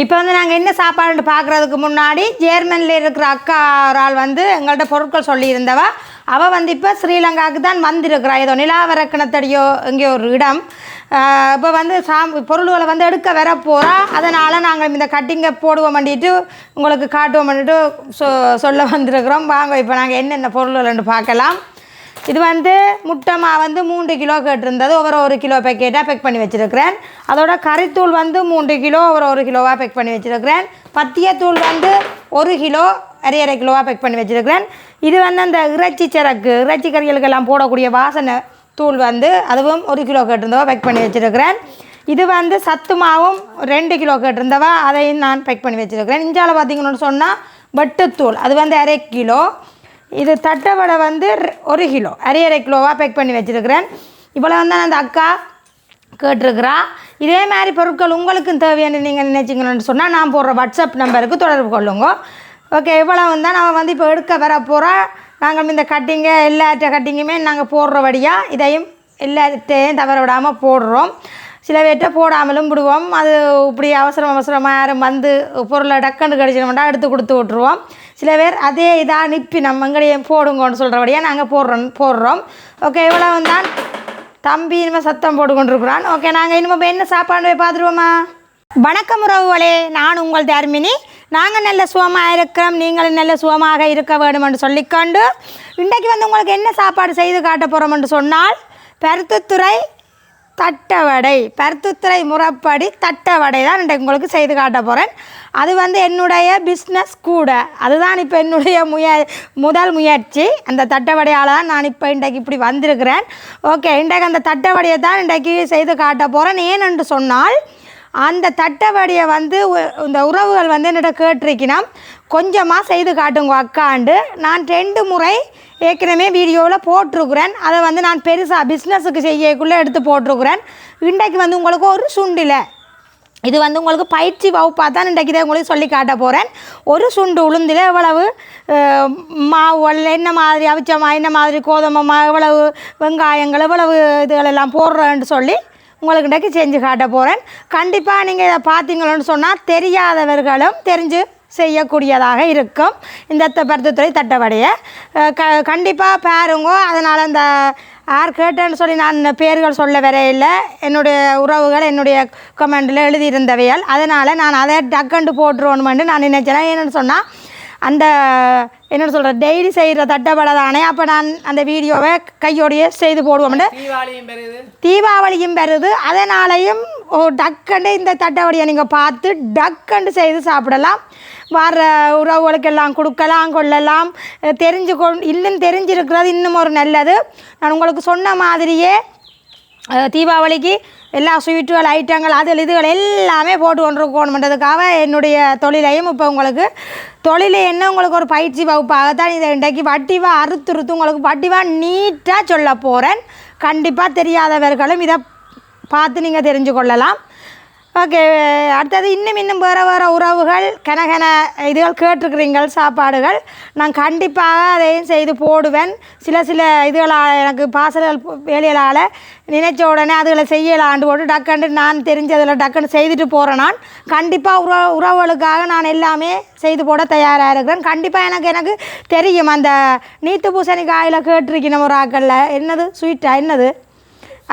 இப்போ வந்து நாங்கள் என்ன சாப்பாடுன்னு பார்க்குறதுக்கு முன்னாடி ஜேர்மனில் இருக்கிற அக்கா ஒரு ஆள் வந்து எங்கள்கிட்ட பொருட்கள் சொல்லியிருந்தவா. அவள் வந்து இப்போ ஸ்ரீலங்காவுக்கு தான் வந்திருக்கிறா. ஏதோ நிலாவரக்கணத்தடியோ எங்கேயோ ஒரு இடம். இப்போ வந்து சாம் பொருள்களை வந்து எடுக்க வர போகிறா அதனால் நாங்கள் இந்த கட்டிங்கை போடுவோம் பண்ணிட்டு உங்களுக்கு காட்டுவோம் பண்ணிட்டு சொ சொல்ல வந்திருக்கிறோம். வாங்க இப்போ நாங்கள் என்னென்ன பொருள்கள்னு பார்க்கலாம். இது வந்து முட்டை மா வந்து மூன்று கிலோ கேட்டிருந்தது. ஒவ்வொரு ஒரு கிலோ பேக்கெட்டாக பேக் பண்ணி வச்சுருக்கிறேன். அதோட கறித்தூள் வந்து மூன்று கிலோ ஒரு ஒரு கிலோவாக பேக் பண்ணி வச்சுருக்கிறேன். பத்தியத்தூள் வந்து ஒரு கிலோ அரை அரை கிலோவாக பேக் பண்ணி வச்சுருக்கிறேன். இது வந்து அந்த இறைச்சி சரக்கு இறைச்சி கறிகளுக்கெல்லாம் போடக்கூடிய வாசனை தூள் வந்து அதுவும் ஒரு கிலோ கேட்டிருந்தவா பேக் பண்ணி வச்சுருக்கிறேன். இது வந்து சத்து மாவும் ரெண்டு கிலோ கேட்டிருந்தவா அதையும் நான் பேக் பண்ணி வச்சுருக்கிறேன். இஞ்சால பார்த்தீங்கன்னு சொன்னால் வெட்டுத்தூள் அது வந்து அரை கிலோ. இது தட்டை வடை வந்து ரெ- ஒரு கிலோ. அரை அரை கிலோவாக பேக் பண்ணி வச்சுருக்கிறேன். இவ்வளோ வந்து அந்த அக்கா கேட்டிருக்கிறா. இதே மாதிரி பொருட்கள் உங்களுக்கும் தேவையான நீங்கள் நினச்சிங்கன்னு சொன்னால் நான் போடுற வாட்ஸ்அப் நம்பருக்கு தொடர்பு கொள்ளுங்க. ஓகே இவ்வளோ தான் நம்ம வந்து இப்போ எடுக்க வர போகிறோம் நாங்கள் இந்த கட்டிங்க எல்லா கட்டிங்குமே நாங்கள் போடுறபடியாக இதையும் எல்லாத்தையும் தவற விடாமல் போடுறோம். சில பேர்கிட்ட போடாமலும் விடுவோம். அது இப்படி அவசரம் அவசரமாக யாரும் வந்து பொருளை டக்குன்னு கடிச்சிடமாட்டா எடுத்து கொடுத்து விட்ருவோம் சில பேர் அதே இதாக நிற்பி நம்ம எங்கடையே போடுங்கன்னு சொல்கிறபடியாக நாங்கள் போடுறோம் போடுறோம். ஓகே இவ்வளோ தான் தம்பி இனிமேல் சத்தம் போட்டு கொண்டிருக்கிறான் ஓகே நாங்கள் இனிமேல் என்ன சாப்பாடு போய் பார்த்துருவோமா வணக்கம் உறவுகளே நான் உங்கள் தர்மினி நாங்கள் நல்ல சுகமாக இருக்கிறோம் நீங்களும் நல்ல சுகமாக இருக்க வேண்டும் என்று சொல்லிக்கொண்டு இன்றைக்கு வந்து உங்களுக்கு என்ன சாப்பாடு செய்து காட்ட போகிறோம் என்று சொன்னால் பருத்தித்துறை தட்டவடை. பருத்துத்துறை முறைப்படி தட்டவடை தான் இன்றைக்கு உங்களுக்கு செய்து காட்ட போகிறேன் அது வந்து என்னுடைய பிஸ்னஸ் கூட. அதுதான் இப்போ என்னுடைய முய முதல் முயற்சி. அந்த தட்டவடையால் தான் நான் இப்போ இன்றைக்கு இப்படி வந்திருக்கிறேன். ஓகே இன்றைக்கு அந்த தட்டவடையை தான் இன்றைக்கு செய்து காட்ட போகிறேன் ஏனென்று சொன்னால் அந்த தட்டவடையை வந்து உ- இந்த உறவுகள் வந்து என்னிட்ட கேட்டிருக்கினா கொஞ்சமாக செய்து காட்டுங்க அக்காண்டு. நான் ரெண்டு முறை ஏற்கனவே வீடியோவில் போட்டிருக்கிறேன். அதை வந்து நான் பெருசாக பிஸ்னஸுக்கு செய்யக்குள்ளே எடுத்து போட்டிருக்கிறேன். இன்றைக்கு வந்து உங்களுக்கு ஒரு சுண்டில். இது வந்து உங்களுக்கு பயிற்சி வகுப்பாக தான் இன்றைக்கு தான் உங்களுக்கு சொல்லி காட்ட போகிறேன் ஒரு சுண்டு உளுந்தில் எவ்வளவு மாவு என்ன மாதிரி அவிச்சமா என்ன மாதிரி கோதுமை மா எவ்வளவு வெங்காயங்கள் எவ்வளவு இதுகளெல்லாம் போடுறேன்னு சொல்லி உங்களுக்கு இன்றைக்கு செஞ்சு காட்ட போகிறேன் கண்டிப்பாக நீங்கள் இதை பார்த்தீங்களோன்னு சொன்னால் தெரியாதவர்களும் தெரிஞ்சு செய்யக்கூடியதாக இருக்கும். இந்த பருத்தித்துறை தட்டவடையை. க கண்டிப்பாக பாருங்க. அதனால் இந்த யார் கேட்டேன்னு சொல்லி நான் பேர்கள் சொல்ல வர இல்லை. என்னுடைய உறவுகள் என்னுடைய கமெண்டில் எழுதியிருந்தவையால். அதனால் நான் அதை டக்கண்டு போட்டுருவோணுமென்று நான் நினைச்சேன் என்னென்னு சொன்னால் அந்த என்ன சொல்கிற டெய்லி செய்கிற தட்டவடை தானே. அப்போ நான் அந்த வீடியோவை கையோடையே செய்து போடுவோம்னு தீபாவளியும் பெறுது. தீபாவளியும் வருது அதனாலையும் ஓ டக்கண்டு இந்த தட்டவடியை நீங்கள் பார்த்து டக்கண்டு செய்து சாப்பிடலாம். வர உறவுகளுக்கெல்லாம் கொடுக்கலாம் கொள்ளலாம். தெரிஞ்சு கொ இன்னும் தெரிஞ்சிருக்கிறது இன்னும் ஒரு நல்லது. நான் உங்களுக்கு சொன்ன மாதிரியே தீபாவளிக்கு எல்லா ஸ்வீட்டுகள் ஐட்டங்கள் அது இதுகள் எல்லாமே போட்டு கொண்டிருக்கணுன்றதுக்காக என்னுடைய தொழிலையும் இப்போ உங்களுக்கு தொழில் என்ன உங்களுக்கு ஒரு பயிற்சி வகுப்பாகத்தான் இதை இன்றைக்கு வட்டிவாக அறுத்துறுத்து உங்களுக்கு வட்டிவாக நீட்டாக சொல்ல போகிறேன் கண்டிப்பாக தெரியாதவர்களும் இதை பார்த்து நீங்கள் தெரிஞ்சு கொள்ளலாம். ஓகே அடுத்தது இன்னும் இன்னும் வேறு வேறு உறவுகள் கனகன இதுகள் கேட்டிருக்கிறீங்கள் சாப்பாடுகள். நான் கண்டிப்பாக அதையும் செய்து போடுவேன். சில சில இதுகளால் எனக்கு பாசல்கள் வேலைகளால் நினைச்ச உடனே அதுகளை செய்யலாண்டு போட்டு டக்குன்னு நான் தெரிஞ்சதில் டக்குன்னு செய்துட்டு போகிறேன் நான். கண்டிப்பாக உற உறவுகளுக்காக நான் எல்லாமே செய்து போட தயாராக இருக்கிறேன். கண்டிப்பாக எனக்கு எனக்கு தெரியும். அந்த நீத்து பூசணிக்காயில் கேட்டிருக்கணும் ஒரு ஆக்களில் என்னது? ஸ்வீட்டா என்னது?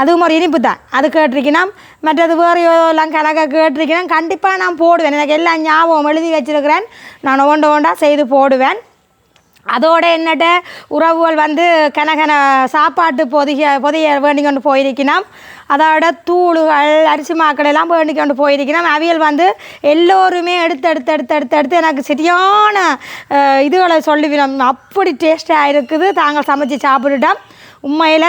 அதுவும் ஒரு இனிப்பு தான். அது கேட்டிருக்கணும். மற்றது வேறு எல்லாம் கணக்காக கேட்டிருக்கணும். கண்டிப்பாக நான் போடுவேன். எனக்கு எல்லாம் ஞாபகம் எழுதி வச்சுருக்கிறேன். நான் ஒவ்வொன்று ஒன்றா செய்து போடுவேன். அதோட என்னட்ட உறவுகள் வந்து கனகன சாப்பாட்டு பொதிக பொதிய வேண்டி கொண்டு போயிருக்கணும். அதோட தூளுகள் அரிசி மாக்கள் எல்லாம் வேண்டி கொண்டு போயிருக்கணும். அவியல் வந்து எல்லோருமே எடுத்து எடுத்து எடுத்து எடுத்து எடுத்து எனக்கு சரியான இதுகளை சொல்லுவினோம் அப்படி டேஸ்ட்டாக இருக்குது. தாங்கள் சமைச்சு சாப்பிட்டுட்டோம். உண்மையில்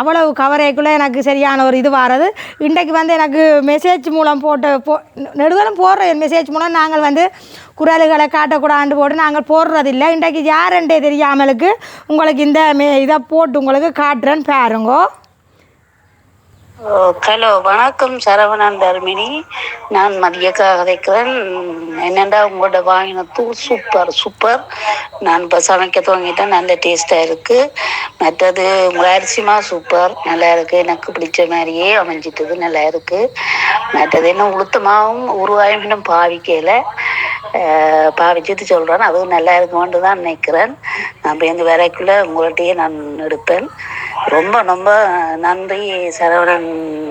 அவ்வளவு கவரேக்குள்ளே எனக்கு சரியான ஒரு இது வாரது. இன்றைக்கு வந்து எனக்கு மெசேஜ் மூலம் போட்டு போ நெடுதலும் போடுற மெசேஜ் மூலம் நாங்கள் வந்து குரல்களை காட்டக்கூடாண்டு போட்டு நாங்கள் போடுறதில்லை. இன்றைக்கு யாருன்றே தெரியாமலுக்கு உங்களுக்கு இந்த மே இதை போட்டு உங்களுக்கு காட்டுறேன்னு பாருங்கோ. ஹலோ வணக்கம் சரவணன் தர்மினி. நான் மதியக்கா கதைக்கிறேன். என்னென்னா உங்களோட வாங்கின தூள்? Super super. நான் இப்போ சமைக்க துவங்கிட்டேன். நல்ல டேஸ்ட்டாக இருக்குது மற்றது உங்கள் அரிசிமா சூப்பர். நல்லா இருக்குது எனக்கு பிடிச்ச மாதிரியே அமைஞ்சிட்டது. நல்லா இருக்குது மற்றது என்ன உளுத்தமாகவும் உருவாயும் இன்னும் பாவிக்கல. பாவிச்சிட்டு சொல்கிறேன் அதுவும் நல்லா இருக்குமென்று தான் நினைக்கிறேன். நான் எங்கள் வேலைக்குள்ளே உங்கள்கிட்டயே நான் எடுப்பேன். ரொம்ப ரொம்ப நன்றி சரவணன்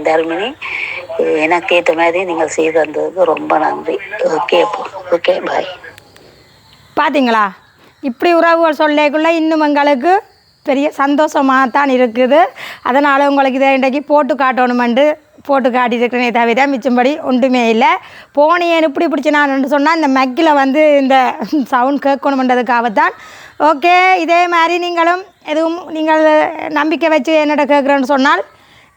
தர்மினி. எனக்கு ஏற்ற மாதிரி நீங்கள் செய்து தந்ததுக்கு ரொம்ப நன்றி. ஓகே ஓகே பாய் பார்த்தீங்களா இப்படி உறவுகள் சொல்லிக்குள்ள இன்னும் எங்களுக்கு பெரிய சந்தோஷமாக தான் இருக்குது. அதனால் உங்களுக்கு இதை இன்றைக்கு போட்டு காட்டணுமெண்டு போட்டு காட்டியிருக்கிறேனே தவிர மிச்சம்படி ஒன்றுமே இல்லை. போனியன் இப்படி பிடிச்சி நான் சொன்னால் இந்த மெக்கில் வந்து இந்த சவுண்ட் கேட்கணுமென்றதுக்காகத்தான். ஓகே இதே மாதிரி நீங்களும் எதுவும் நீங்கள் நம்பிக்கை வச்சு என்னோட கேட்குறேன்னு சொன்னால்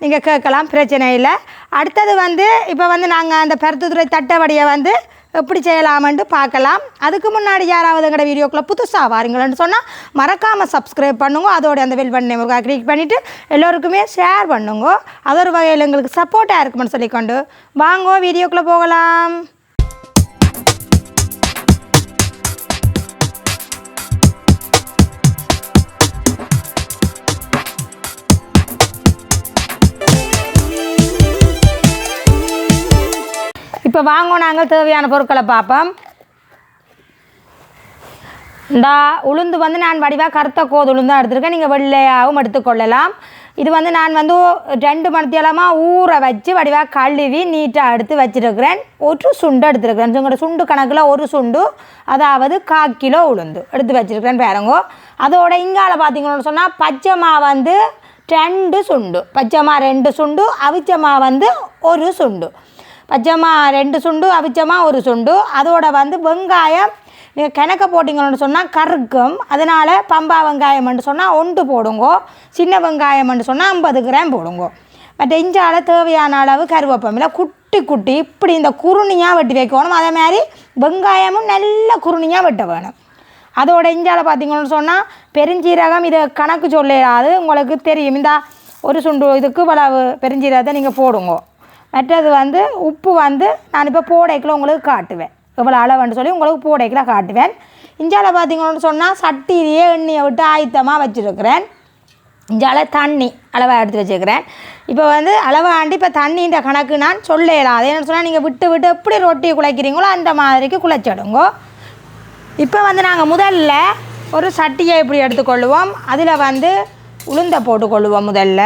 நீங்கள் கேட்கலாம் பிரச்சனை இல்லை. அடுத்தது வந்து இப்போ வந்து நாங்கள் அந்த பருத்துத்துறை தட்டவடியை வந்து எப்படி செய்யலாமென்று பார்க்கலாம். அதுக்கு முன்னாடி யாராவது எங்களோட வீடியோக்குள்ளே புதுசாக வாருங்களேன்னு சொன்னால் மறக்காமல் சப்ஸ்கிரைப் பண்ணுங்க. அதோட அந்த வெல் பண்ணி கிளிக் பண்ணிவிட்டு எல்லோருக்குமே ஷேர் பண்ணுங்க. அது ஒரு வகையில் எங்களுக்கு சப்போர்ட்டாக இருக்குமென்னு சொல்லிக்கொண்டு வாங்கோ வீடியோக்குள்ளே போகலாம். இப்போ வாங்கும் நாங்கள் தேவையான பொருட்களை பார்ப்போம். இந்த உளுந்து வந்து நான் வடிவாக கருத்த கோது உளுந்தான் எடுத்திருக்கேன். நீங்கள் வெள்ளையாகவும் எடுத்துக்கொள்ளலாம் இது வந்து நான் வந்து ரெண்டு மணித்தியலமாக ஊற வச்சு வடிவாக கழுவி நீட்டாக எடுத்து வச்சிருக்கிறேன். ஒரு சுண்டு எடுத்துருக்கிறேன். உங்களோட சுண்டு கணக்கில் ஒரு சுண்டு அதாவது கால் கிலோ உளுந்து எடுத்து வச்சுருக்கிறேன் பாருங்க. அதோட இங்கால பார்த்தீங்கன்னு சொன்னால் பச்சைமா வந்து ரெண்டு சுண்டு பச்சைமா ரெண்டு சுண்டு அவிச்சமா வந்து ஒரு சுண்டு. பச்சைமா ரெண்டு சுண்டு அவிச்சமா ஒரு சுண்டு. அதோட வந்து வெங்காயம் நீங்கள் கிணக்க போட்டிங்கன்னு சொன்னால் கருக்கும் அதனால் பம்பா வெங்காயம்னு சொன்னால் ஒன்று போடுங்கோ சின்ன வெங்காயம்னு சொன்னால் ஐம்பது கிராம் போடுங்கோ. மற்ற இஞ்சால தேவையான அளவு கருவேப்பமில்ல குட்டி குட்டி இப்படி இந்த குருணியாக வெட்டி வைக்கணும். அதே மாதிரி வெங்காயமும் நல்ல குருணியாக வெட்ட வேணும். அதோட இஞ்சால பார்த்திங்கன்னு சொன்னால் பெருஞ்சீரகம் இதை கணக்கு சொல்லாது உங்களுக்கு தெரியும். இந்த ஒரு சுண்டு இதுக்கு இவ்வளவு பெருஞ்சீரகத்தை நீங்கள் போடுங்க. மற்றது வந்து உப்பு வந்து நான் இப்போ போடைக்கில் உங்களுக்கு காட்டுவேன். எவ்வளோ அளவுன்னு சொல்லி உங்களுக்கு போடைக்கில் காட்டுவேன். இஞ்சால பார்த்தீங்கன்னு சொன்னால் சட்டியிலேயே எண்ணெயை விட்டு ஆயத்தமாக வச்சுருக்கிறேன். இஞ்சால தண்ணி அளவாக எடுத்து வச்சுருக்கிறேன். இப்போ வந்து அளவாண்டி இப்போ தண்ணின்ற கணக்கு நான் சொல்லலாம் அதே சொன்னால் நீங்கள் விட்டு விட்டு எப்படி ரொட்டியை குழைக்கிறீங்களோ அந்த மாதிரிக்கு குழைச்சிடுங்கோ. இப்போ வந்து நாங்கள் முதல்ல ஒரு சட்டியை இப்படி எடுத்துக்கொள்வோம் அதில் வந்து உளுந்தை போட்டுக்கொள்வோம் முதல்ல.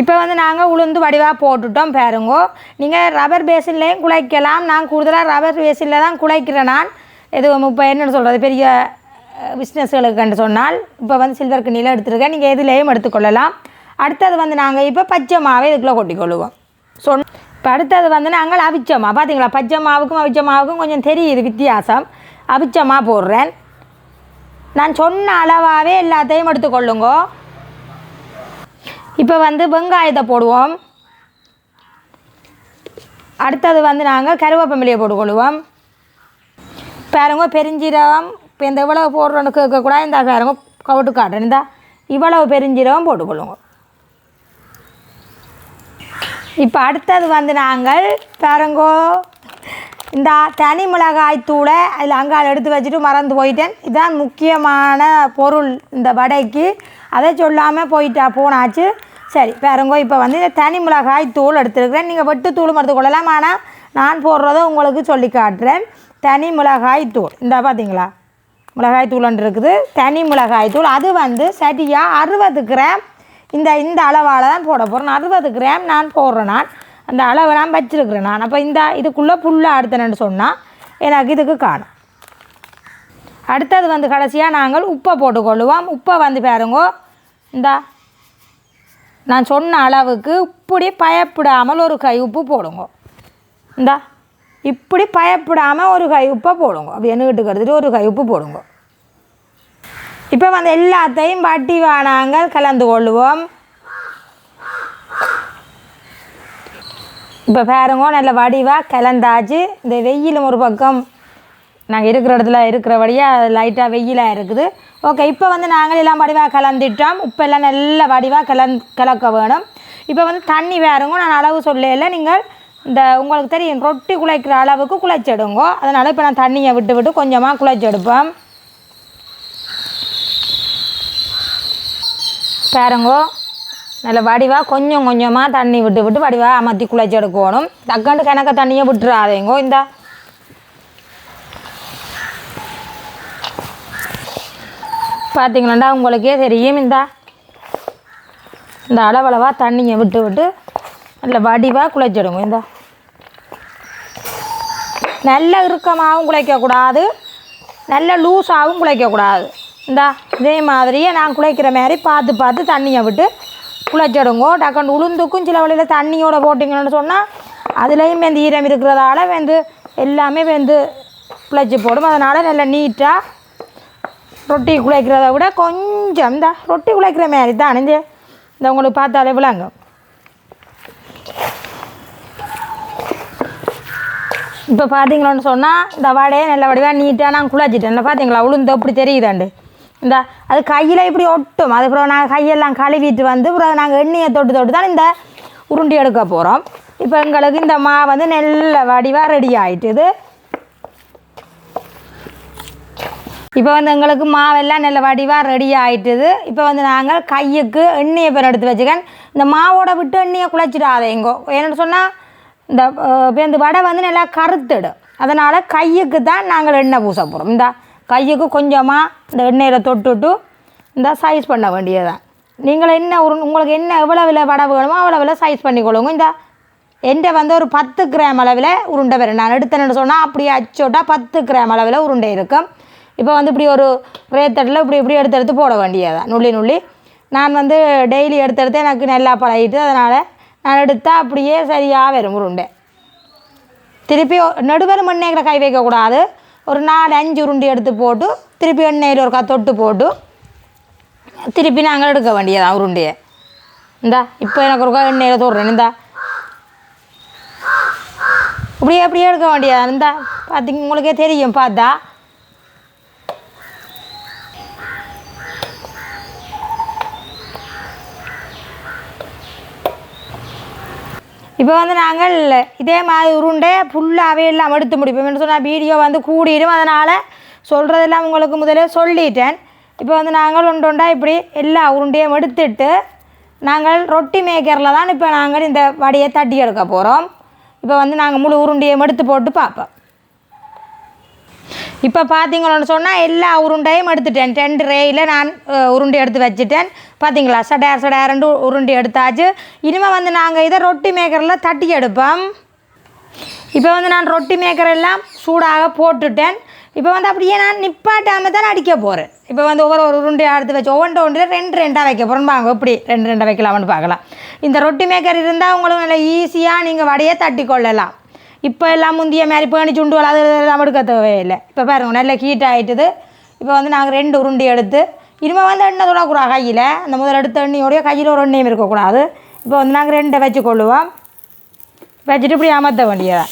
இப்போ வந்து நாங்கள் உளுந்து வடிவாக போட்டுட்டோம் பாருங்கோ. நீங்கள் ரப்பர் பேசின்லேயும் குழைக்கலாம். நான் கூடுதலாக ரப்பர் பேசினில் தான் குழைக்கிறேன் நான். எதுவும் இப்போ என்னென்னு சொல்கிறது பெரிய பிஸ்னஸ்களுக்கு கண்டு சொன்னால். இப்போ வந்து சில்வர் கிண்ணியில் எடுத்துருக்கேன். நீங்கள் எதுலேயும் எடுத்துக்கொள்ளலாம். அடுத்தது வந்து நாங்கள் இப்போ பச்சை மாவை இதுக்குள்ளே கொட்டிக்கொள்ளுவோம் சொன் இப்போ அடுத்தது வந்து நாங்கள் அவிச்ச பார்த்தீங்களா பச்சை மாவுக்கும் அவிச்ச மாவுக்கும் கொஞ்சம் தெரியுது வித்தியாசம். அவிச்சமாக போடுறேன். நான் சொன்ன அளவாகவே எல்லாத்தையும் எடுத்துக்கொள்ளுங்கோ. இப்போ வந்து வெங்காயத்தை போடுவோம். அடுத்தது வந்து நாங்கள் கருவேப்பமிலையை போட்டுக்கொள்வோம். பாருங்க பெருஞ்சீரகம் இப்போ இந்த இவ்வளவு போடுறோன்னு கேட்கக்கூடாது. இந்த பாருங்க கவுட்டு காட்டுறேன். இந்த இவ்வளவு பெருஞ்சீரகம் போட்டுக்கொள்ளுங்க இப்போ அடுத்தது வந்து நாங்கள் பாருங்கோ இந்த தனி மிளகாய் தூளை அதில் அங்கால் எடுத்து வச்சுட்டு மறந்து போயிட்டேன். இதுதான் முக்கியமான பொருள் இந்த வடைக்கு. அதை சொல்லாமல் போயிட்டா போனாச்சு. சரி பாருங்கோ இப்போ வந்து இந்த தனி மிளகாய் தூள் எடுத்துருக்கிறேன். நீங்கள் வெட்டு தூளும் எடுத்துக்கொள்ளலாம் ஆனால் நான் போடுறதை உங்களுக்கு சொல்லி காட்டுறேன். தனி மிளகாய் தூள். இந்த பார்த்தீங்களா மிளகாய் தூள் இருக்குது. தனி மிளகாய் தூள். அது வந்து சரியாக அறுபது கிராம். இந்த இந்த அளவால் தான் போட போகிறேன் அறுபது கிராம் நான் போடுறேன் நான். அந்த அளவை நான் வச்சிருக்கிறேன் நான். அப்போ இந்த இதுக்குள்ளே புல்லாக அடுத்தேன்னு சொன்னால் எனக்கு இதுக்கு காணும். அடுத்தது வந்து கடைசியாக நாங்கள் உப்பை போட்டுக்கொள்ளுவோம். உப்பை வந்து பாருங்கோ இந்த. நான் சொன்ன அளவுக்கு இப்படி பயப்படாமல் ஒரு கை உப்பு போடுங்க. இந்தா இப்படி பயப்படாமல் ஒரு கை உப்பை போடுங்க. அப்படி எண்ணிக்கிட்டு கருதுட்டு ஒரு கை உப்பு போடுங்க. இப்போ வந்து எல்லாத்தையும் வட்டி வானாங்கள் கலந்து கொள்வோம் இப்போ பாருங்க நல்ல வடிவாக கலந்தாச்சு. இந்த வெயிலும் ஒரு பக்கம் நாங்கள் இருக்கிற இடத்துல இருக்கிற வழியாக லைட்டாக வெயிலாக இருக்குது. ஓகே இப்போ வந்து நாங்கள் எல்லாம் வடிவாக கலந்துட்டோம். உப்பு எல்லாம் நல்ல வடிவாக கலந் கலக்க வேணும். இப்போ வந்து தண்ணி வேறுங்க நான் அளவு சொல்லல. நீங்கள் இந்த உங்களுக்கு தெரியும் ரொட்டி குழைக்கிற அளவுக்கு குழைச்செடுங்கோ. அதனால் இப்போ நான் தண்ணியை விட்டு விட்டு கொஞ்சமாக குழைச்செடுப்பேன் பாருங்கோ நல்ல வடிவாக கொஞ்சம் கொஞ்சமாக தண்ணி விட்டு விட்டு வடிவாக அமர்த்தி குழைச்சி எடுக்கணும் தக்காண்டு கணக்க தண்ணியை விட்டுறாதேங்கோ இந்த. பார்த்தீங்களாண்டா உங்களுக்கே தெரியும் இந்த. இந்த அளவளவாக தண்ணியை விட்டு விட்டு நல்ல வடிவாக குழைச்சிடுங்க இந்த. நல்ல இறுக்கமாகவும் குழைக்கக்கூடாது நல்ல லூஸாகவும் குழைக்கக்கூடாது இந்தா இதே மாதிரியே நான் குழைக்கிற மாதிரி பார்த்து பார்த்து தண்ணியை விட்டு குழைச்சிடுங்கோ. டக்குன்னு உளுந்துக்கும் சில வழியில் தண்ணியோட போட்டிங்கன்னு சொன்னால் அதுலேயும் வெந்து ஈரம் இருக்கிறதால வெந்து எல்லாமே வெந்து குழைச்சி போடும். அதனால் நல்லா நீட்டாக ரொட்டி குழைக்கிறத விட கொஞ்சம் இந்த ரொட்டி குழைக்கிற மாதிரி தான் இந்த. இந்த உங்களுக்கு பார்த்தாலே விளாங்க இப்போ பார்த்தீங்களோன்னு சொன்னால் இந்த வடையை நல்ல வடிவாக நீட்டாக நான் குழாச்சிட்டேன். இல்லை பார்த்தீங்களா உளுந்து அப்படி தெரியுதாண்டு. இந்த அது கையில் இப்படி ஒட்டும். அதுக்கப்புறம் நாங்கள் கையெல்லாம் கழுவிட்டு வந்து அப்புறம் நாங்கள் எண்ணெயை தொட்டு தொட்டு தான் இந்த உருண்டி எடுக்க போகிறோம் இப்போ எங்களுக்கு இந்த மா வந்து நல்ல வடிவாக ரெடி ஆகிட்டுது இப்போ வந்து எங்களுக்கு மாவெல்லாம் நல்ல வடிவாக ரெடி ஆகிட்டுது இப்போ வந்து நாங்கள் கையுக்கு எண்ணெயை பேர் எடுத்து வச்சுக்கேன். இந்த மாவோட விட்டு எண்ணெயை குழைச்சிடாதேங்கோ என்னென்னு சொன்னால் இந்த இப்போ இந்த வடை வந்து நல்லா கருத்துடும். அதனால் கையுக்கு தான் நாங்கள் எண்ணெய் பூச போகிறோம் இந்த கையுக்கு கொஞ்சமாக இந்த எண்ணெயில் தொட்டுட்டு இந்த சைஸ் பண்ண வேண்டியதுதான். நீங்கள் என்ன ஒரு உங்களுக்கு என்ன எவ்வளவில் வடை வேணுமோ அவ்வளோவில் சைஸ் பண்ணிக்கொள்ளுங்க. இந்த என்கிட்ட வந்து ஒரு பத்து கிராம் அளவில் உருண்டை வரும் நான் எடுத்தேன்னு சொன்னால் அப்படியே அச்சோட்டா பத்து கிராம் அளவில் உருண்டை இருக்கும். இப்போ வந்து இப்படி ஒரு ரேத்தட்டில் இப்படி இப்படி எடுத்து எடுத்து போட வேண்டியதான் நுள்ளி நுள்ளி. நான் வந்து டெய்லி எடுத்து எடுத்து எனக்கு நல்லா பழகிட்டு அதனால் நான் எடுத்தால் அப்படியே சரியாக வரும் உருண்டை. திருப்பி நடுவர் எண்ணெய்களை கை வைக்கக்கூடாது. ஒரு நாலு அஞ்சு உருண்டை எடுத்து போட்டு திருப்பி எண்ணெயில் ஒரு தொட்டு போட்டு திருப்பி நாங்கள் எடுக்க வேண்டியதான் உருண்டையை. இந்தா இப்போ எனக்கு ஒரு எண்ணெயில் தொடுறேன் இந்தா. இப்படியே அப்படியே எடுக்க வேண்டியதா இந்தா பார்த்தீங்க உங்களுக்கே தெரியும் பார்த்தா. இப்போ வந்து நாங்கள் இதே மாதிரி உருண்டை ஃபுல்லாகவே எல்லாம் எடுத்து முடிப்போம். என்ன சொன்னால் வீடியோ வந்து கூடிடும். அதனால் சொல்கிறதெல்லாம் உங்களுக்கு முதலே சொல்லிட்டேன். இப்போ வந்து நாங்கள் ஒன்று ஒன்றா இப்படி எல்லா உருண்டையும் எடுத்துட்டு நாங்கள் ரொட்டி மேக்கரில் தான் இப்போ நாங்கள் இந்த வடையை தட்டி எடுக்க போகிறோம் இப்போ வந்து நாங்கள் முழு உருண்டையும் எடுத்து போட்டு பார்ப்போம். இப்போ பார்த்தீங்களோன்னு சொன்னால் எல்லா உருண்டையும் எடுத்துட்டேன். டென்ட் ரேயில் நான் உருண்டை எடுத்து வச்சுட்டேன். பார்த்தீங்களா சடார் சடாரண்டு உருண்டை எடுத்தாச்சு. இனிமேல் வந்து நாங்கள் இதை ரொட்டி மேக்கரில் தட்டி எடுப்போம். இப்போ வந்து நான் ரொட்டி மேக்கர் எல்லாம் சூடாக போட்டுட்டேன். இப்போ வந்து அப்படியே நான் நிப்பாட்டாமல் தான் அடிக்க போகிறேன் இப்போ வந்து ஒவ்வொரு ஒரு உருண்டையாக எடுத்து வச்சு ஒவ்வொன்று ஒன்று ரெண்டு ரெண்டாக வைக்க போகிறோம் வாங்க எப்படி ரெண்டு ரெண்டாக வைக்கலாம்னு பார்க்கலாம். இந்த ரொட்டி மேக்கர் இருந்தால் உங்களுக்கு நல்லா ஈஸியாக நீங்கள் வடையை தட்டி கொள்ளலாம். இப்போ எல்லாம் முந்திய மாதிரி பேணி சுண்டு அது எல்லாம் எடுக்க தேவையில்லை இப்போ பாருங்க நல்ல ஹீட் ஆகிட்டுது இப்போ வந்து நாங்கள் ரெண்டு உருண்டி எடுத்து இனிமேல் வந்து எண்ணெய் தொடக்கூடாது கையில் அந்த முதல் எடுத்த எண்ணெயோடைய கையில் ஒரு எண்ணெயும் இருக்கக்கூடாது இப்போ வந்து நாங்கள் ரெண்டை வச்சு கொள்ளுவோம் வச்சுட்டு இப்படி அமர்த்த வேண்டியதா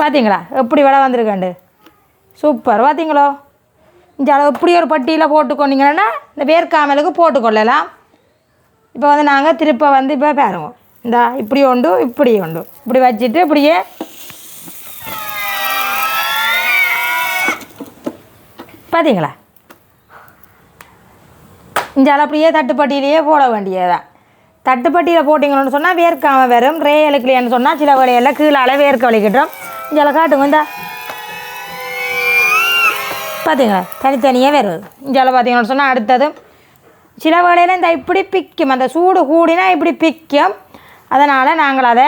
பார்த்தீங்களா எப்படி விலை வந்திருக்காண்டு சூப்பர் பார்த்தீங்களோ இந்த அளவு இப்படி ஒரு பட்டியில் போட்டுக்கொண்டீங்கன்னா இந்த வேர்க்காமலுக்கு போட்டுக்கொள்ளலாம் இப்போ வந்து நாங்கள் திருப்ப வந்து இப்போ பாருங்க இந்த இப்படி உண்டு இப்படி உண்டு. இப்படி வச்சுட்டு இப்படியே பார்த்தீங்களா இஞ்சால் அப்படியே தட்டுப்பட்டியிலேயே போட வேண்டியதுதான். தட்டுப்பட்டியில் போட்டிங்கன்னு சொன்னால் வேர்க்காமல் வரும் ரே இழுக்கலையான்னு சொன்னால் சில வழியெல்லாம் கீழால வேர்க்க வலிக்கிட்டோம் இஞ்சால காட்டுங்க இந்த. பார்த்தீங்களா தனித்தனியாக வருது. இந்த பார்த்தீங்கன்னு சொன்னால் அடுத்தது சில வேளையில் இந்த இப்படி பிக்கும் அந்த சூடு கூடினா இப்படி பிக்கும். அதனால் நாங்கள் அதை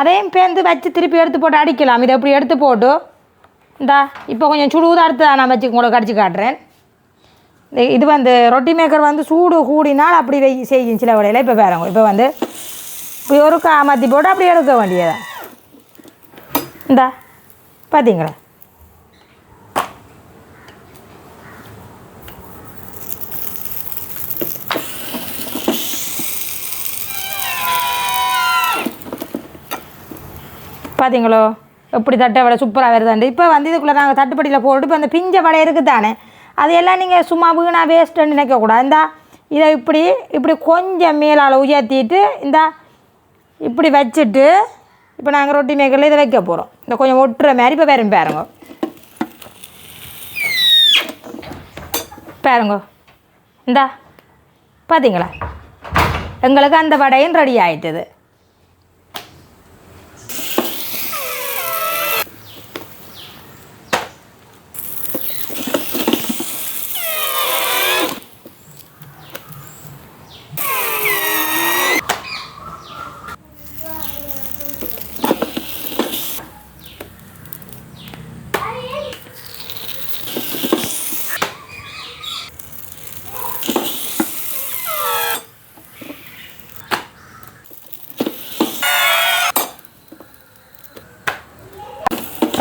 அதையும் பேர்ந்து வச்சு திருப்பி எடுத்து போட்டு அடிக்கலாம். இதை இப்படி எடுத்து போட்டு இந்தா இப்போ கொஞ்சம் சுடுதான் அடுத்து நான் வச்சு உங்களுக்கு அடித்து காட்டுறேன். இது வந்து ரொட்டி மேக்கர் வந்து சூடு கூடினால் அப்படி செய்யும் சில வேளையில். இப்போ பாருங்க இப்போ வந்து இப்படி ஒரு காமத்தி போட்டு அப்படி எடுக்க வேண்டியதா இந்தா பார்த்தீங்களா பார்த்தீங்களோ எப்படி தட்டை வடை சூப்பராக வருதாண்டு இப்போ வந்து இதுக்குள்ளே நாங்கள் தட்டுப்படியில் போட்டு இப்போ அந்த பிஞ்ச வடை இருக்குது தானே? அதையெல்லாம் நீங்கள் சும்மா வீணாக வேஸ்ட்டுன்னு நினைக்கக்கூடாது இந்தா இதை இப்படி இப்படி கொஞ்சம் மேலால் உயர்த்திட்டு இந்தா இப்படி வச்சுட்டு இப்போ நாங்கள் ரொட்டி மேக்கரில் இதை வைக்க போகிறோம் இந்த கொஞ்சம் ஒட்டுற மாதிரி இப்போ வேறும் பாருங்க. பாருங்க. இந்தா பார்த்தீங்களா எங்களுக்கு அந்த வடையும் ரெடி ஆகிட்டது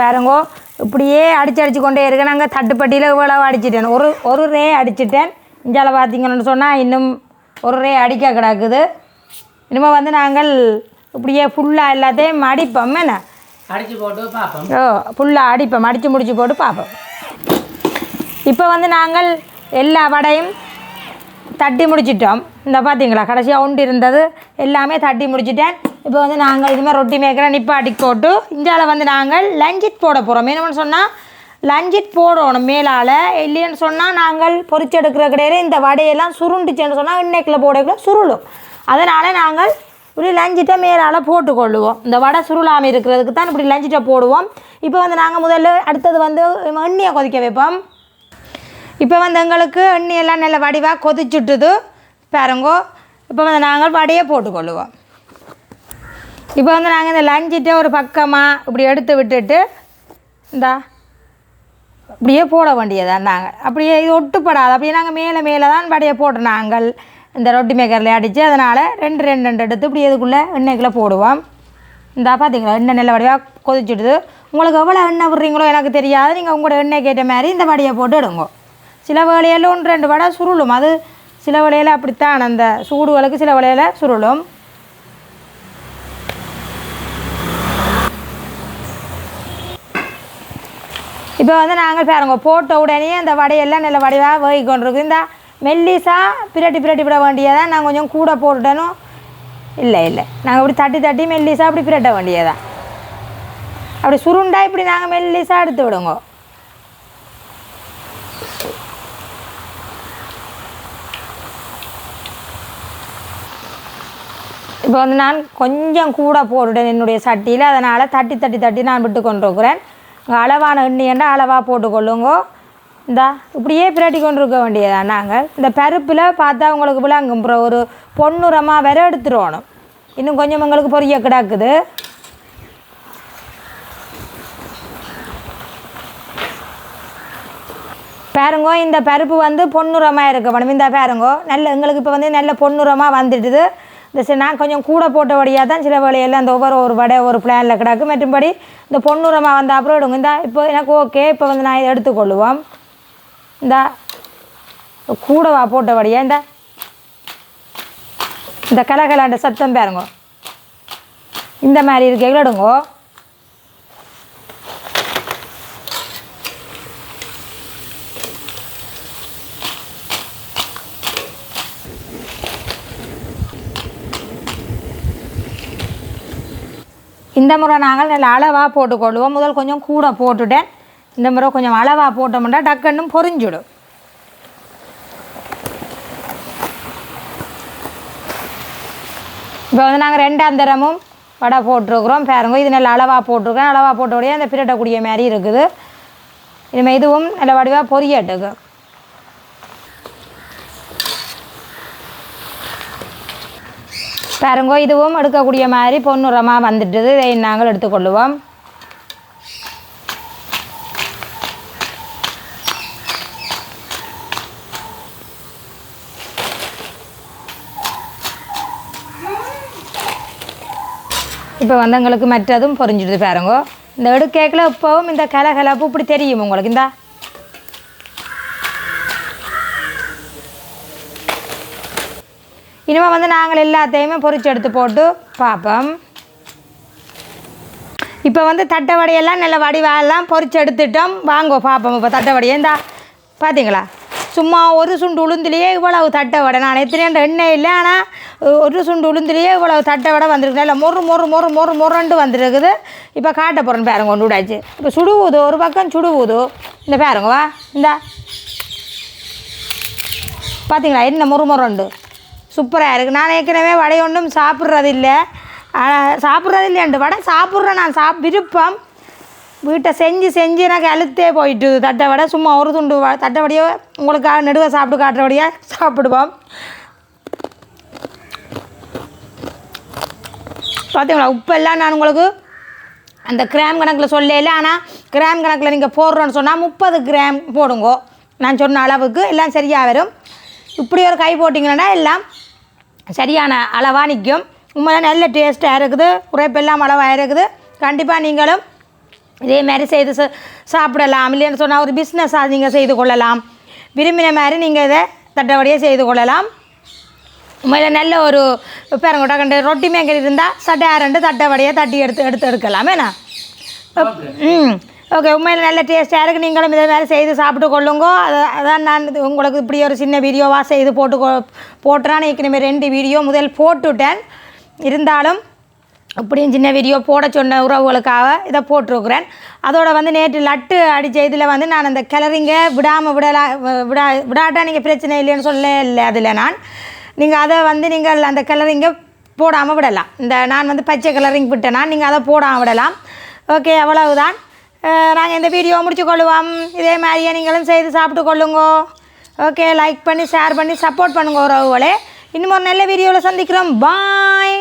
பாருங்கோ. இப்படியே அடிச்சு அடிச்சு கொண்டே இருக்க. நாங்கள் தட்டுப்பட்டியில் இவ்வளவு அடிச்சிட்டேன். ஒரு ஒரு ரே அடிச்சிட்டேன். இஞ்சால பார்த்தீங்கன்னு சொன்னால் இன்னும் ஒரு ரே அடிக்க கிடக்குது. இனிமேல் வந்து நாங்கள் இப்படியே ஃபுல்லாக எல்லாத்தையும் அடிப்போம். என்ன? அடிச்சு போட்டு பார்ப்போம் ஓ ஃபுல்லாக அடிப்போம். அடித்து முடிச்சு போட்டு பார்ப்போம் இப்போ வந்து நாங்கள் எல்லா வடையும் தட்டி முடிச்சிட்டோம். இந்த பார்த்தீங்களா கடைசியாக ஒன்று இருந்தது. எல்லாமே தட்டி முடிச்சிட்டேன். இப்போ வந்து நாங்கள் இதுமாதிரி ரொட்டி மேக்கரை நிப்பாட்டி போட்டு இந்தியாவில் வந்து நாங்கள் லஞ்சிட் போட போகிறோம் என்னன்னு சொன்னால் லஞ்சிட் போடணும் மேலால். இல்லைன்னு சொன்னால் நாங்கள் பொரிச்செடுக்கிற கிடையாது இந்த வடையெல்லாம் சுருண்டுச்சுன்னு சொன்னால் இன்னைக்குள்ள போடக்குள்ள சுருளும். அதனால் நாங்கள் இப்படி லஞ்சிட்டை மேலால் போட்டுக்கொள்ளுவோம். இந்த வடை சுருளாமல் இருக்கிறதுக்கு தான் இப்படி லஞ்சிட்டை போடுவோம். இப்போ வந்து நாங்கள் முதல்ல அடுத்தது வந்து எண்ணெயை கொதிக்க வைப்போம். இப்போ வந்து எங்களுக்கு எண்ணெய் நல்ல வடிவாக கொதிச்சுட்டுது. பாருங்கோ இப்போ வந்து நாங்கள் வடையை போட்டுக்கொள்ளுவோம். இப்போ வந்து நாங்கள் இந்த லஞ்சிட்டே ஒரு பக்கமாக இப்படி எடுத்து விட்டுட்டு இந்தா அப்படியே போட வேண்டியதான் நாங்கள் அப்படியே இது ஒட்டுப்படாது. அப்படியே நாங்கள் மேலே மேலே தான் வடையை போடுறோம் நாங்கள் இந்த ரொட்டி மேக்கரில் அடித்து அதனால் ரெண்டு ரெண்டு ரெண்டு எடுத்து இப்படி இதுக்குள்ளே எண்ணெய்க்குள்ளே போடுவோம். இந்தா பார்த்தீங்களா எண்ணெய் நல்ல வடிவாக கொதிச்சுடுது. உங்களுக்கு எவ்வளோ எண்ணெய் விடுறீங்களோ எனக்கு தெரியாது. நீங்கள் உங்களோட எண்ணெய் கேட்ட மாதிரி இந்த வடையை போட்டு எடுங்க. சில வேலையில் ஒன்று ரெண்டு வடை சுருளும். அது சில வேலையில் அப்படித்தான். அந்த சூடுகளுக்கு சில வேலையில் சுருளும். இப்போ வந்து நாங்கள் பாருங்க போட்ட உடனே அந்த வடையெல்லாம் நல்ல வடிவாக வேகி கொண்டிருக்கு இந்த மெல்லிசா பிரட்டி பிரட்டி விட வேண்டியதான் நான் கொஞ்சம் கூட போட்டுட்டனும். இல்லை இல்லை. நாங்கள் இப்படி தட்டி தட்டி மெல்லிசா அப்படி பிரட்ட வேண்டியதான் அப்படி சுருண்டா இப்படி நாங்கள் மெல்லிசா எடுத்து விடுங்க. இப்போ வந்து நான் கொஞ்சம் கூட போட்டுட்டேன் என்னுடைய சட்டியில். அதனால் தட்டி தட்டி தட்டி நான் விட்டு கொண்டிருக்கிறேன் அளவான எண்ணெயண்டா அளவாக போட்டுக்கொள்ளுங்கோ. இந்தா இப்படியே பிரட்டி கொண்டு இருக்க வேண்டியதா நாங்கள் இந்த பருப்பில் பார்த்தா உங்களுக்கு விளங்கும். ஒரு பொன்னுரமாக வேற எடுத்துருவணும். இன்னும் கொஞ்சம் எங்களுக்கு பொரிய கிடக்குது. பாருங்கோ இந்த பருப்பு வந்து பொன்னுரமாக இருக்க வேணும். இந்த பாருங்கோ நல்ல எங்களுக்கு இப்போ வந்து நல்ல பொன்னுரமாக வந்துட்டுது இந்த சரி நான் கொஞ்சம் கூட போட்டபடியாக தான் சில வேலையெல்லாம் இந்த ஒவ்வொரு ஒரு வடை ஒரு பிளானில் கிடக்கு. மற்றும்படி இந்த பொன்னுரமாக வந்த அப்புறம் எடுங்க இந்த இப்போ எனக்கு ஓகே இப்போ வந்து நான் இதை எடுத்துக்கொள்ளுவோம். இந்த கூடவா போட்டபடியா இந்த. இந்த கலகலாண்ட சத்தம் பாருங்க. இந்த மாதிரி இருக்கைகள் எடுங்கோ? இந்த முறை நாங்கள் நல்ல அளவாக போட்டுக்கொள்வோம். முதல் கொஞ்சம் கூட போட்டுட்டேன். இந்த முறை கொஞ்சம் அளவாக போட்டோம்னா டக்குன்னு பொறிஞ்சிடும். இப்போ வந்து நாங்கள் ரெண்டாம் தரமும் வடை போட்டிருக்கிறோம். பாருங்க இது நல்ல அளவாக போட்டிருக்கேன். அளவாக போட்டோடைய அந்த பிரட்டக்கூடிய மாதிரி இருக்குது. இனிமேல் இதுவும் நல்ல வடிவாக பொரியட்டுக்கு. பாருங்க இதுவும் எடுக்கக்கூடிய மாதிரி பொன்னுரமாக வந்துட்டுது. இதை நாங்கள் எடுத்துக்கொள்ளுவோம். இப்போ வந்து எங்களுக்கு மற்றதும் பொறிஞ்சிடுது பாருங்க. இந்த எடுக்கேக்கில் இப்போவும் இந்த கலகலப்பு இப்படி தெரியும் உங்களுக்கு. இந்தா. இனிமேல் வந்து நாங்கள் எல்லாத்தையுமே பொறிச்சு எடுத்து போட்டு பார்ப்போம் இப்போ வந்து தட்டை வடையெல்லாம் நல்ல வடிவாலாம் பொறிச்சு எடுத்துட்டோம் வாங்க பார்ப்போம் இப்போ தட்டை வடையை இந்தா பார்த்தீங்களா சும்மா ஒரு சுண்டு உளுந்துலேயே இவ்வளவு தட்டை வடை நான் எத்தனை எண்ணெய் இல்லை ஆனால் ஒரு சுண்டு உளுந்துலேயே இவ்வளவு தட்டை வடை வந்திருக்கு இல்லை மொறு மொறு மொறு மொறு மொரண்டு வந்துருக்குது இப்போ காட்ட போகிறேன் பாருங்க கொண்டு விடாச்சு இப்போ சுடுவுது ஒரு பக்கம் சுடுவுது இந்த பாருங்க வா இந்தா பார்த்தீங்களா என்ன முறுமுறுண்டு சூப்பராக இருக்குது நான் ஏற்கனவே வடை ஒன்றும் சாப்பிட்றது இல்லை வடை சாப்பிட்றேன் நான். சாப் விருப்பம். வீட்டை செஞ்சு செஞ்சு எனக்கு அழுத்தே போயிட்டு தட்டை வடை சும்மா ஒரு துண்டு வ- தட்டை வடையோ உங்களுக்காக நெடுவை சாப்பிட்டு காட்டுறபடியாக சாப்பிடுவோம். பார்த்தீங்களா உப்பெல்லாம் நான் உங்களுக்கு அந்த கிராம் கணக்கில் சொல்லல ஆனால் கிராம் கணக்கில் நீங்கள் போடுறோன்னு சொன்னால் முப்பது கிராம் போடுங்கோ. நான் சொன்ன அளவுக்கு எல்லாம் சரியாக வரும். இப்படி ஒரு கை போட்டிங்கன்னா எல்லாம் சரியான அளவாக நிற்கும். உண்மையில நல்ல டேஸ்ட்டாக இருக்குது. உரைப்பெல்லாம் அளவாக இருக்குது. கண்டிப்பாக நீங்களும் இதே மாதிரி செய்து சாப்பிடலாம். இல்லைன்னு சொன்னால் ஒரு பிஸ்னஸாக நீங்கள் செய்து கொள்ளலாம். விரும்பின மாதிரி நீங்கள் இதை தட்டவடியே செய்து கொள்ளலாம். உண்மையில் நல்ல ஒரு பேரங்கோட்டா கண்டு ரொட்டி மேங்கல் இருந்தால் சட்டை ரெண்டு தட்டை தட்டி எடுத்து எடுத்து எடுக்கலாம். ஏன்னா? ம். ஓகே உண்மையில் நல்ல டேஸ்ட்டாக இருக்குது நீங்களும் இதை மாதிரி செய்து சாப்பிட்டு கொள்ளுங்க. அதை அதான் நான் இது உங்களுக்கு இப்படி ஒரு சின்ன வீடியோவாக செய்து போட்டு போட்டுறான்னு ஏற்கனவே ரெண்டு வீடியோ முதல் போட்டுவிட்டேன் இருந்தாலும் இப்படியும் சின்ன வீடியோ போட சொன்ன உறவுகளுக்காக இதை போட்டிருக்கிறேன். அதோட வந்து நேற்று லட்டு அடித்த இதில் வந்து நான் அந்த கிளறிங்க விடாமல் விடலா விடா விடாட்டா நீங்கள் பிரச்சனை இல்லைன்னு சொல்ல இல்லை அதில் நான். நீங்கள் அதை வந்து நீங்கள் அந்த கிளறிங்க போடாமல் விடலாம். இந்த நான் வந்து பச்சை கலரிங் விட்டேனா நீங்கள் அதை போடாமல் விடலாம். ஓகே அவ்வளவுதான். நாங்கள் இந்த வீடியோ முடிச்சு கொள்ளுவோம். இதே மாதிரியே நீங்களும் செய்து சாப்பிட்டு கொள்ளுங்க. ஓகே லைக் பண்ணி ஷேர் பண்ணி சப்போர்ட் பண்ணுங்க உறவுகளே. இன்னும் ஒரு நல்ல வீடியோவில் சந்திக்கிறோம். பாய்